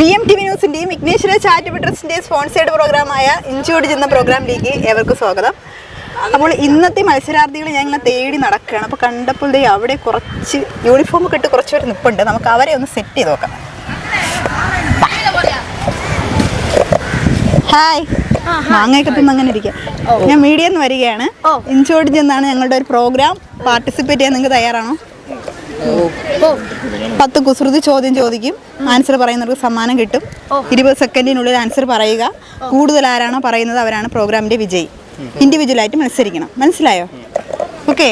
V M T V ന്യൂസിന്റെയും Vighneshwara charitable ട്രസ്റ്റിന്റെയും sponsored പ്രോഗ്രാമായ ഇഞ്ചോട് ചെന്ന പ്രോഗ്രാമിലേക്ക് ഏവർക്കും സ്വാഗതം. അപ്പോൾ ഇന്നത്തെ മത്സരാർത്ഥികൾ ഞാൻ ഇങ്ങനെ തേടി നടക്കുകയാണ്. അപ്പോൾ കണ്ടപ്പോൾ ദേ അവിടെ കുറച്ച് യൂണിഫോം ഒക്കെ ഇട്ട് കുറച്ച് പേര് നിൽപ്പുണ്ട് നമുക്ക് അവരെ ഒന്ന് സെറ്റ് ചെയ്ത് നോക്കാം. ഹായ് മാങ്ങയൊക്കെ തിന്ന് അങ്ങനെ ഇരിക്കുക ഞാൻ മീഡിയ നിന്ന് വരികയാണ്. ഇഞ്ചോട് ചെന്നാണ് ഞങ്ങളുടെ ഒരു പ്രോഗ്രാം. പാർട്ടിസിപ്പേറ്റ് ചെയ്യാൻ നിങ്ങൾക്ക് തയ്യാറാണോ? പത്ത് കുസൃതി ചോദ്യം ചോദിക്കും. ആൻസർ പറയുന്നവർക്ക് സമ്മാനം കിട്ടും. ഇരുപത് സെക്കൻഡിനുള്ളിൽ ആൻസർ പറയുക. കൂടുതൽ ആരാണോ പറയുന്നത് അവരാണ് പ്രോഗ്രാമിന്റെ വിജയി. ഇൻഡിവിജ്വൽ ആയിട്ട് മത്സരിക്കണം. മനസ്സിലായോ? ഓക്കെ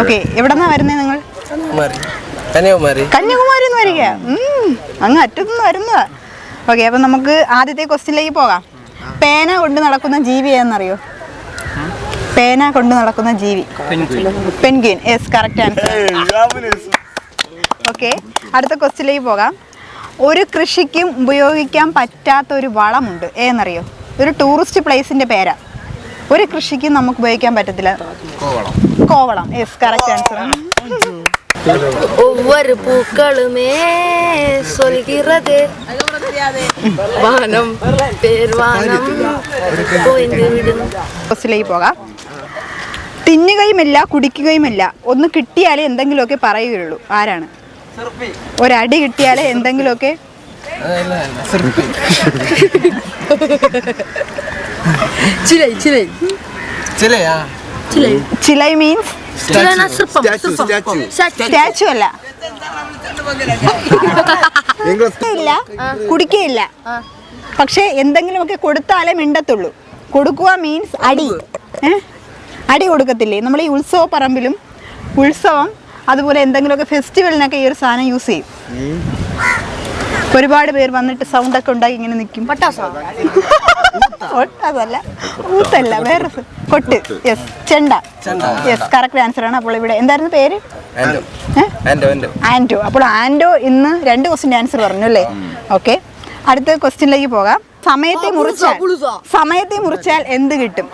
ഓക്കെ എവിടെ നിന്നാ വരുന്നത് നിങ്ങൾ? കുമാരി കന്യാകുമാരി. കന്യാകുമാരി എന്ന് വരിക. അങ്ങ് അറ്റത്തുനിന്ന് വരുന്നതാ. ഓക്കെ അപ്പം നമുക്ക് ആദ്യത്തെ ക്വസ്റ്റ്യനിലേക്ക് പോകാം. പേന കൊണ്ട് നടക്കുന്ന ജീവി ഏതെന്നറിയോ? പേന കൊണ്ട് നടക്കുന്ന ജീവി. Penguin yes correct answer okay അടുത്ത ക്വസ്റ്റ്യനിലേക്ക് പോകാം. ഒരു കൃഷിക്കും ഉപയോഗിക്കാൻ പറ്റാത്ത ഒരു വളമുണ്ട്. ഏന്നറിയോ? ഒരു ടൂറിസ്റ്റ് പ്ലേസിന്റെ പേരാ. ഒരു കൃഷിക്കും നമുക്ക് ഉപയോഗിക്കാൻ പറ്റത്തില്ല. കോവളം. യെസ് കറക്റ്റ് ആൻസർ ஒவ்வொரு பூக்களுமே சொல்கிறது வானம் பேர் வானம் போய்ந்து விடும் ക്വസ്റ്റിലേക്ക് പോകാം തിന്നുകയുമില്ല കുടിക്കുകയുമില്ല ഒന്ന് കിട്ടിയാലേ എന്തെങ്കിലുമൊക്കെ പറയുകയുള്ളൂ ആരാണ് ഒരടി കിട്ടിയാലേ എന്തെങ്കിലുമൊക്കെ சிலை சிலை ചിലയാ சிலை ചിലൈ ചിലൈ മീൻസ് സ്റ്റാച്ചു അല്ല. ഇല്ല കുടിക്കയില്ല. പക്ഷെ എന്തെങ്കിലും ഒക്കെ കൊടുത്താലേ മിണ്ടത്തുള്ളൂ. കൊടുക്കുക മീൻസ് അടി. അടി കൊടുക്കത്തില്ലേ? നമ്മൾ ഈ ഉത്സവ പറമ്പിലും ഉത്സവം അതുപോലെ എന്തെങ്കിലുമൊക്കെ ഫെസ്റ്റിവലിനൊക്കെ ഈ ഒരു സാധനം യൂസ് ചെയ്യും. ഒരുപാട് പേര് വന്നിട്ട് സൗണ്ടൊക്കെ ഉണ്ടാക്കി ഇങ്ങനെ നിൽക്കും. പട്ടാസ? അതല്ല ഊത്തല്ല വേറെ കൊട്ട്. യെസ് ചെണ്ട. യെസ് കറക്റ്റ് ആൻസർ ആണ്. അപ്പോൾ ഇവിടെ എന്തായിരുന്നു പേര്? ആൻഡോ അപ്പോൾ ആൻഡോ ഇന്ന് രണ്ട് ക്വസ്റ്റിന്റെ ആൻസർ പറഞ്ഞു അല്ലേ? ഓക്കെ അടുത്ത ക്വസ്റ്റ്യനിലേക്ക് പോകാം. സമയത്തെ മുറിച്ചാൽ സമയത്തെ മുറിച്ചാൽ എന്ത് കിട്ടും?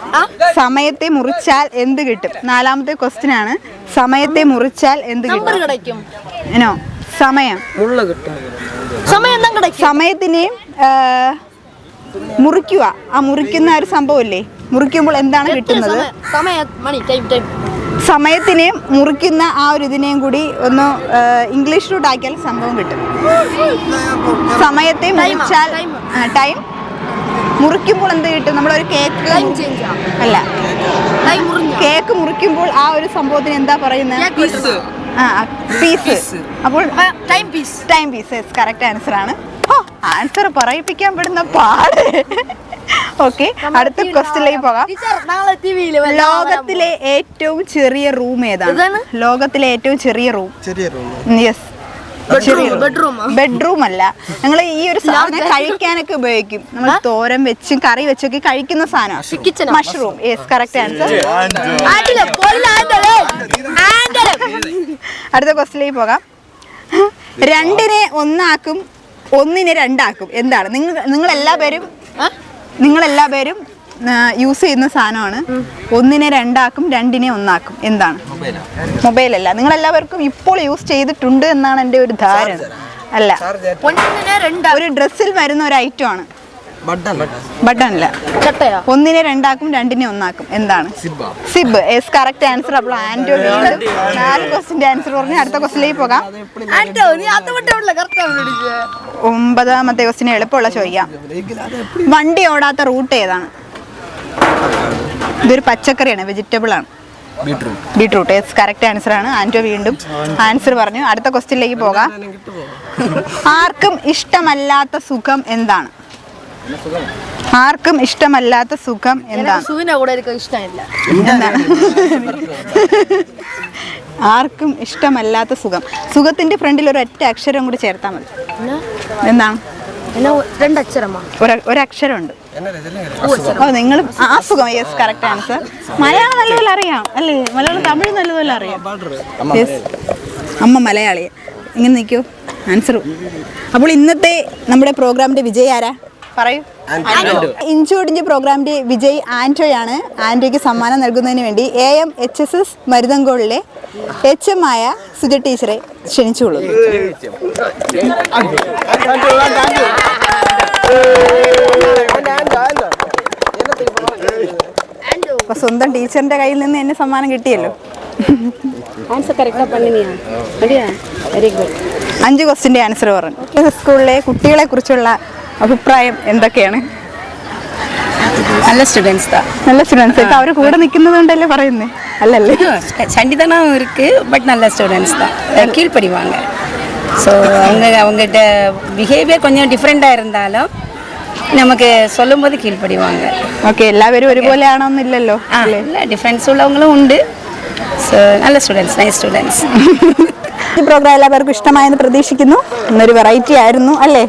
സമയത്തെ മുറിച്ചാൽ എന്ത് കിട്ടും? നാലാമത്തെ ക്വസ്റ്റ്യൻ ആണ്. സമയത്തെ മുറിച്ചാൽ എന്ത് കിട്ടും? സമയം. സമയത്തിനെയും മുറിക്കുക. ആ മുറിക്കുന്ന ഒരു സംഭവമില്ലേ? മുറിക്കുമ്പോൾ എന്താണ് കിട്ടുന്നത്? സമയത്തിനെയും മുറിക്കുന്ന ആ ഒരു ഇതിനെയും കൂടി ഒന്ന് ഇംഗ്ലീഷിലോട്ട് ആക്കിയാൽ സംഭവം കിട്ടും. സമയത്തെ മുറിച്ചാൽ ടൈം. മുറിക്കുമ്പോൾ എന്ത് കിട്ടും? നമ്മളൊരു കേക്ക് അല്ല. കേക്ക് മുറിക്കുമ്പോൾ ആ ഒരു സംഭവത്തിന് എന്താ പറയുന്നത്? ആ പീസ് അപ്പോൾ time piece time piece correct answer ആണ്. ഓ ആൻസർ പറയിപ്പിക്കാൻ പെടുന്ന പാട്. ഓക്കെ അടുത്ത ക്വസ്റ്റിലേക്ക് പോകാം. ലോകത്തിലെ ഏറ്റവും ചെറിയ റൂം ഏതാണ്? ലോകത്തിലെ ഏറ്റവും ചെറിയ റൂം ചെറിയ റൂം യെസ് ബെഡ്റൂം അല്ല. ഞങ്ങൾ ഈ ഒരു സാധനം കഴിക്കാനൊക്കെ ഉപയോഗിക്കും. നമ്മൾ തോരൻ വെച്ചും കറി വെച്ചൊക്കെ കഴിക്കുന്ന സാധനം മഷ്റൂം യെസ് കറക്റ്റ് ആൻസർ അടുത്ത ക്വസ്റ്റിലേക്ക് പോകാം. രണ്ടിനെ ഒന്നാക്കും ഒന്നിനെ രണ്ടാക്കും. എന്താണ്? നിങ്ങൾ നിങ്ങൾ എല്ലാ പേരും നിങ്ങൾ എല്ലാ പേരും യൂസ് ചെയ്യുന്ന സാധനമാണ്. ഒന്നിനെ രണ്ടാക്കും രണ്ടിനെ ഒന്നാക്കും. എന്താണ്? മൊബൈൽ അല്ല. നിങ്ങൾ എല്ലാവർക്കും ഇപ്പോൾ യൂസ് ചെയ്തിട്ടുണ്ട് എന്നാണ് എന്റെ ഒരു ധാരണ. അല്ല. ഒന്നിനെ രണ്ടാ ഒരു ഡ്രസ്സിൽ വരുന്ന ഒരു ഐറ്റം ആണ്. ബട്ടൺ അല്ല. ചട്ടയാ? ഒന്നിനെ രണ്ടാക്കും രണ്ടിനെ ഒന്നാക്കും. എന്താണ്? സിബ എസ് കറക്റ്റ് ആൻസർ അപ്പോൾ ആന്റോ വീണ്ടും നാല് ക്വസ്റ്റിന്റെ ആൻസർ പറഞ്ഞ് അടുത്ത ക്വസ്റ്റിലേക്ക് പോകാം. ഒമ്പതാമത്തെ ക്വസ്റ്റിന് എളുപ്പമുള്ള ചോദിക്കാം. വണ്ടി ഓടാത്ത റൂട്ട് ഏതാണ്? ഇതൊരു പച്ചക്കറിയാണ് വെജിറ്റബിൾ ആണ്. Beetroot. Beetroot. Yes correct answer ആണ്. ആന്റോ വീണ്ടും ആൻസർ പറഞ്ഞു. അടുത്ത ക്വസ്റ്റ്യനിലേക്ക് പോകാം. ആർക്കും ഇഷ്ടമല്ലാത്ത സുഖം എന്താണ്? ആർക്കും ഇഷ്ടമല്ലാത്ത സുഖം എന്താണ്? സുവിനെ കൂടെ എനിക്ക് ഇഷ്ടമില്ല. എന്താണ്? ആർക്കും ഇഷ്ടമല്ലാത്ത സുഖം. സുഖത്തിന്റെ ഫ്രണ്ടിൽ ഒരു ഒറ്റ അക്ഷരം കൂടി ചേർത്താൽ മതി. എന്താണ് എന്നെ രണ്ടക്ഷരമാ? ഒരു- ഒരക്ഷരമുണ്ട്. ഓ നിങ്ങൾ ആ സുഖം യെസ് കറക്റ്റ് ആൻസർ മലയാളം നല്ലപോലെ അറിയാം അല്ലേ? മലയാളം തമിഴ് നല്ലപോലെ അറിയാം. യെസ് അമ്മ മലയാളി. ഇങ്ങനെ നിൽക്കൂ ആൻസർ അപ്പോൾ ഇന്നത്തെ നമ്മുടെ പ്രോഗ്രാമിന്റെ വിജയ് ആരാ? പറയൂ. ഇഞ്ചോടിഞ്ച് പ്രോഗ്രാമിന്റെ വിജയ് ആന്റോയാണ് ആന്റോയ്ക്ക് സമ്മാനം നൽകുന്നതിന് വേണ്ടി A M H S S മരുതങ്കോളിലെ H M ആയ സുജ ടീച്ചറെ ക്ഷണിച്ചുകൊള്ളുന്നു. അപ്പൊ സ്വന്തം ടീച്ചറിന്റെ കയ്യിൽ നിന്ന് എന്നെ സമ്മാനം കിട്ടിയല്ലോ. അഞ്ച് ക്വസ്റ്റിന്റെ ആൻസർ പറഞ്ഞു. സ്കൂളിലെ കുട്ടികളെ കുറിച്ചുള്ള അഭിപ്രായം എന്തൊക്കെയാണ്? നല്ല സ്റ്റുഡൻസ് தான் സ്റ്റുഡൻസ് ஸ்டூடெண்ட்ஸ் இப்போ அவர் கூட நிற்கிறதுண்டല്ലേ പറയുന്നേ? അല്ലല്ലേ? சண்டிதனம் இருக்கு பட் നല്ല ஸ்டூடெண்ட்ஸ் தான் വാങ്ങാൻ ஸோ அவங்க அவங்ககிட்ட பிஹேவியர் கொஞ்சம் டிஃப்ரெண்ட்டாக இருந்தாலும் நமக்கு சொல்லும்போது கீழ்ப்படிவாங்க ഓക്കെ എല്ലാവരും ഒരുപോലെ ആണോന്നില്ലല്ലോ ஆ இல்லை டிஃப்ரெண்ட்ஸ் உள்ளவங்களும் உண்டு ஸோ நல்ல ஸ்டூடெண்ட்ஸ் நைஸ் ஸ்டூடெண்ட்ஸ் ഈ പ്രോഗ്രാം എല്ലാവർക്കും ഇഷ്ടമായെന്ന് പ്രതീക്ഷിക്കുന്നു ഇന്നൊരു വെറൈറ്റി ആയിരുന്നു അല്ലേ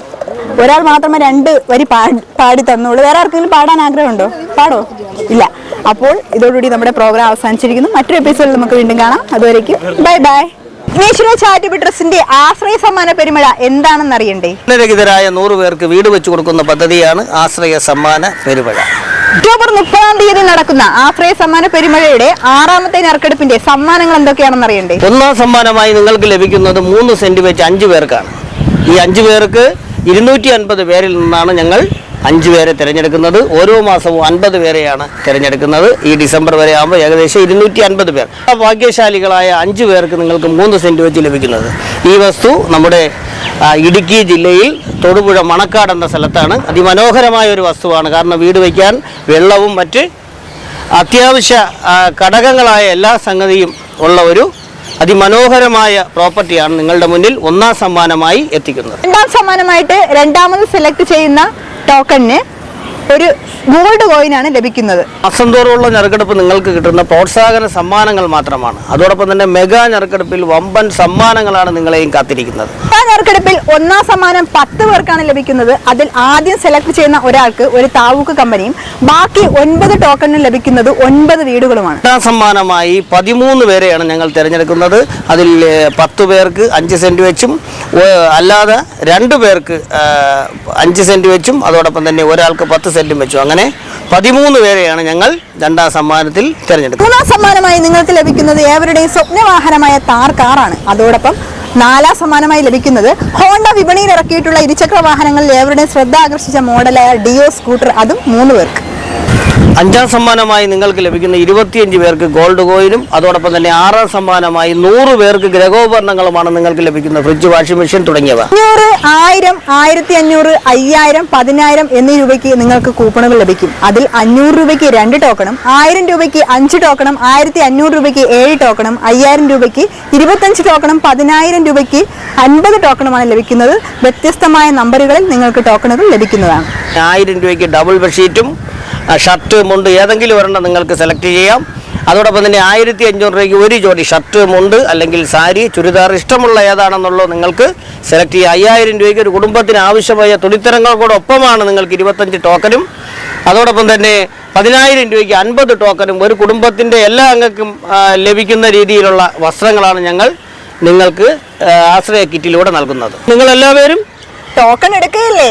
ഒരാൾ മാത്രമേ രണ്ട് വരി പാടി പാടി തന്നുള്ളൂ വേറെ ആർക്കെങ്കിലും പാടാൻ ആഗ്രഹമുണ്ടോ പാടോ ഇല്ല അപ്പോൾ ഇതോടുകൂടി നമ്മുടെ പ്രോഗ്രാം അവസാനിച്ചിരിക്കുന്നു മറ്റൊരു എപ്പിസോഡിൽ നമുക്ക് വീണ്ടും കാണാം അതുവരേക്കും ബൈ ബൈ നേഷണൽ ചാരിറ്റബിൾ ട്രസ്റ്റിന്റെ ആശ്രയ സമ്മാന പെരുമഴ എന്താണെന്ന് അറിയണ്ടേ? ഭവനരഹിതരായ നൂറ് പേർക്ക് വീട് വെച്ചു കൊടുക്കുന്ന പദ്ധതിയാണ് ആശ്രയ സമ്മാന പെരുമഴ. ഒക്ടോബർ മുപ്പതാം തീയതി നടക്കുന്ന ആശ്രയ സമ്മാന പെരുമഴയുടെ ആറാമത്തെ നറുക്കെടുപ്പിന്റെ സമ്മാനങ്ങൾ എന്തൊക്കെയാണെന്ന് അറിയണ്ടേ? ഒന്നാം സമ്മാനമായി നിങ്ങൾക്ക് ലഭിക്കുന്നത് മൂന്ന് സെന്റ് വെച്ച് അഞ്ചു പേർക്കാണ്. ഈ അഞ്ചു പേർക്ക് ഇരുന്നൂറ്റി അൻപത് പേരിൽ നിന്നാണ് ഞങ്ങൾ അഞ്ച് പേരെ തിരഞ്ഞെടുക്കുന്നത് ഓരോ മാസവും അൻപത് പേരെയാണ് തിരഞ്ഞെടുക്കുന്നത്. ഈ ഡിസംബർ വരെ ആകുമ്പോൾ ഏകദേശം ഇരുന്നൂറ്റി അൻപത് പേർ. ഭാഗ്യശാലികളായ അഞ്ച് പേർക്ക് നിങ്ങൾക്ക് മൂന്ന് സെന്റ് വെച്ച് ലഭിക്കുന്നത്. ഈ വസ്തു നമ്മുടെ ഇടുക്കി ജില്ലയിൽ തൊടുപുഴ മണക്കാട് എന്ന സ്ഥലത്താണ് അതിമനോഹരമായ ഒരു വസ്തുവാണ്. കാരണം വീട് വയ്ക്കാൻ വെള്ളവും മറ്റ് അത്യാവശ്യ ഘടകങ്ങളായ എല്ലാ സംഗതിയും ഉള്ള ഒരു അതിമനോഹരമായ പ്രോപ്പർട്ടിയാണ് നിങ്ങളുടെ മുന്നിൽ ഒന്നാം സമ്മാനമായി എത്തിക്കുന്നത്. രണ്ടാം സമ്മാനമായിട്ട് രണ്ടാമത് സെലക്ട് ചെയ്യുന്ന ടോക്കണിന് ഒരു ഗോൾഡ് കോയിനാണ് ലഭിക്കുന്നത്. മാസം തോറുമുള്ള ഞെറുക്കെടുപ്പ് നിങ്ങൾക്ക് കിട്ടുന്ന പ്രോത്സാഹന സമ്മാനങ്ങൾ മാത്രമാണ്. അതോടൊപ്പം തന്നെ മെഗാ ഞെറുക്കെടുപ്പിൽ വമ്പൻ സമ്മാനങ്ങളാണ് നിങ്ങളെയും കാത്തിരിക്കുന്നത്. ആ ഞെറുക്കെടുപ്പിൽ ഒന്നാം സമ്മാനം പത്ത് പേർക്കാണ് ലഭിക്കുന്നത്. അതിൽ ആദ്യം സെലക്ട് ചെയ്യുന്ന ഒരാൾക്ക് ഒരു താവൂക്ക് കമ്പനിയും ബാക്കി ഒൻപത് ടോക്കണിന് ലഭിക്കുന്നത് ഒൻപത് വീടുകളുമാണ്. രണ്ടാം സമ്മാനമായി പതിമൂന്ന് പേരെയാണ് ഞങ്ങൾ തിരഞ്ഞെടുക്കുന്നത്. അതിൽ പത്ത് പേർക്ക് അഞ്ച് സെന്റ് വെച്ചും അല്ലാതെ രണ്ടു പേർക്ക് അഞ്ച് സെന്റ് വെച്ചും അതോടൊപ്പം തന്നെ ഒരാൾക്ക് പത്ത് സെന്റും വെച്ചു. അങ്ങനെ പതിമൂന്ന് പേരെയാണ് ഞങ്ങൾ രണ്ടാം സമ്മാനത്തിൽ തിരഞ്ഞെടുത്തത്. മൂന്നാം സമ്മാനമായി നിങ്ങൾക്ക് ലഭിക്കുന്നത് ഏവരുടെയും സ്വപ്നവാഹനമായ താർ കാറാണ്. അതോടൊപ്പം നാലാം സമ്മാനമായി ലഭിക്കുന്നത് ഹോണ്ട വിപണിയിൽ ഇറക്കിയിട്ടുള്ള ഇരുചക്ര വാഹനങ്ങളിൽ ഏവരുടെയും ശ്രദ്ധ ആകർഷിച്ച മോഡലായ ഡിയോ സ്കൂട്ടർ. അതും മൂന്ന് പേർക്ക്. അഞ്ചാം സമ്മാനമായി നിങ്ങൾക്ക് ലഭിക്കുന്ന ഇരുപത്തിയഞ്ച് പേർക്ക് ഗോൾഡ് കോയിനും അതോടൊപ്പം തന്നെ ആറാം സമ്മാനമായി നൂറ് പേർക്ക് ഗ്രഹോപകരണങ്ങളുമാണ് നിങ്ങൾക്ക് ലഭിക്കുന്ന ഫ്രിഡ്ജ് വാഷിംഗ് മെഷീൻ തുടങ്ങിയവ. അഞ്ഞൂറ് ആയിരം ആയിരത്തി അഞ്ഞൂറ് അയ്യായിരം പതിനായിരം എന്നീ രൂപയ്ക്ക് നിങ്ങൾക്ക് കൂപ്പണുകൾ ലഭിക്കും. അതിൽ അഞ്ഞൂറ് രൂപയ്ക്ക് രണ്ട് ടോക്കണും ആയിരം രൂപയ്ക്ക് അഞ്ച് ടോക്കണും ആയിരത്തി അഞ്ഞൂറ് രൂപയ്ക്ക് ഏഴ് ടോക്കണും അയ്യായിരം രൂപയ്ക്ക് ഇരുപത്തഞ്ച് ടോക്കണും പതിനായിരം രൂപയ്ക്ക് അൻപത് ടോക്കണുമാണ് ലഭിക്കുന്നത്. വ്യത്യസ്തമായ നമ്പറുകളിൽ നിങ്ങൾക്ക് ടോക്കണുകൾ ലഭിക്കുന്നതാണ്. ആയിരം രൂപയ്ക്ക് ഡബിൾ ബെഡ്ഷീറ്റും ഷർട്ട് മുണ്ട് ഏതെങ്കിലും ഒരെണ്ണം നിങ്ങൾക്ക് സെലക്ട് ചെയ്യാം. അതോടൊപ്പം തന്നെ ആയിരത്തി അഞ്ഞൂറ് രൂപയ്ക്ക് ഒരു ജോഡി ഷർട്ട് മുണ്ട് അല്ലെങ്കിൽ സാരി ചുരിദാർ ഇഷ്ടമുള്ള ഏതാണെന്നുള്ളത് നിങ്ങൾക്ക് സെലക്ട് ചെയ്യാം. അയ്യായിരം രൂപയ്ക്ക് ഒരു കുടുംബത്തിന് ആവശ്യമായ തുണിത്തരങ്ങൾക്കോടൊപ്പമാണ് നിങ്ങൾക്ക് ഇരുപത്തഞ്ച് ടോക്കനും. അതോടൊപ്പം തന്നെ പതിനായിരം രൂപയ്ക്ക് അൻപത് ടോക്കനും ഒരു കുടുംബത്തിന്റെ എല്ലാ അംഗക്കും ലഭിക്കുന്ന രീതിയിലുള്ള വസ്ത്രങ്ങളാണ് ഞങ്ങൾ നിങ്ങൾക്ക് ആശ്രയ കിറ്റിലൂടെ നൽകുന്നത്. നിങ്ങൾ എല്ലാവരും ടോക്കൺ എടുക്കുകയല്ലേ?